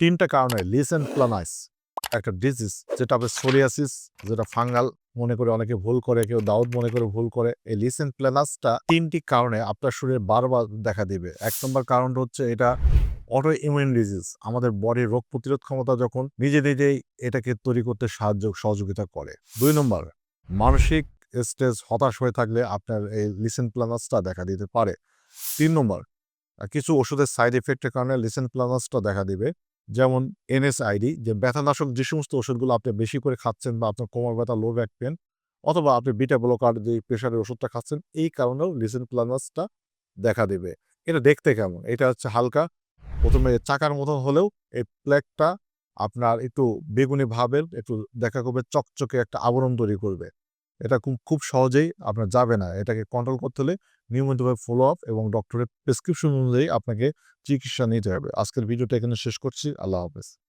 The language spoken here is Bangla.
তিনটা কারণে লিসেন প্লানাইস একটা ডিজিজ যেটা হবে সোরিয়াসিস যেটা ফাঙ্গাল মনে করে অনেকে ভুল করে, কেউ দাউদ মনে করে ভুল করে, এই লিসেন প্লানাসটা তিনটি কারণে আপনার শরীরে বারবার দেখা দিবে। এক নম্বর কারণটা হচ্ছে এটা অটো ইমিউন ডিজিজ আমাদের বডির রোগ প্রতিরোধ ক্ষমতা যখন নিজে নিজেই এটাকে তৈরি করতে সাহায্য, সহযোগিতা করে। দুই নম্বর, মানসিক স্ট্রেস হতাশ হয়ে থাকলে আপনার এই লিসেন প্লানাসটা দেখা দিতে পারে। তিন নম্বর কিছু ওষুধের সাইড এফেক্টের কারণে লিসেন প্লানাসটা দেখা দিবে। যেমন এনএসআইডি, যে ব্যথানাশক যে সমস্ত ওষুধগুলো আপনি বেশি করে খাচ্ছেন বা আপনার কোমর ব্যথা লো ব্যাক পেন অথবা আপনি বিটা ব্লকার যে প্রেশারের ওষুধটা খাচ্ছেন, এই কারণেও লিসেন প্লানাসটা দেখা দেবে। এটা দেখতে কেমন? এটা হচ্ছে হালকা, প্রথমে চাকার মতো হলেও এই প্লেকটা আপনার একটু বেগুনি ভাবের, একটু দেখা করবে, চকচকে একটা আবরণ তৈরি করবে। এটা খুব খুব সহজেই আপনার যাবে না। এটাকে কন্ট্রোল করতে হলে নিয়মিতভাবে ফলো আপ এবং ডক্টরের প্রেসক্রিপশন অনুযায়ী আপনাকে চিকিৎসা নিতে হবে। আজকের ভিডিওটা এখানে শেষ করছি। আল্লাহ হাফেজ।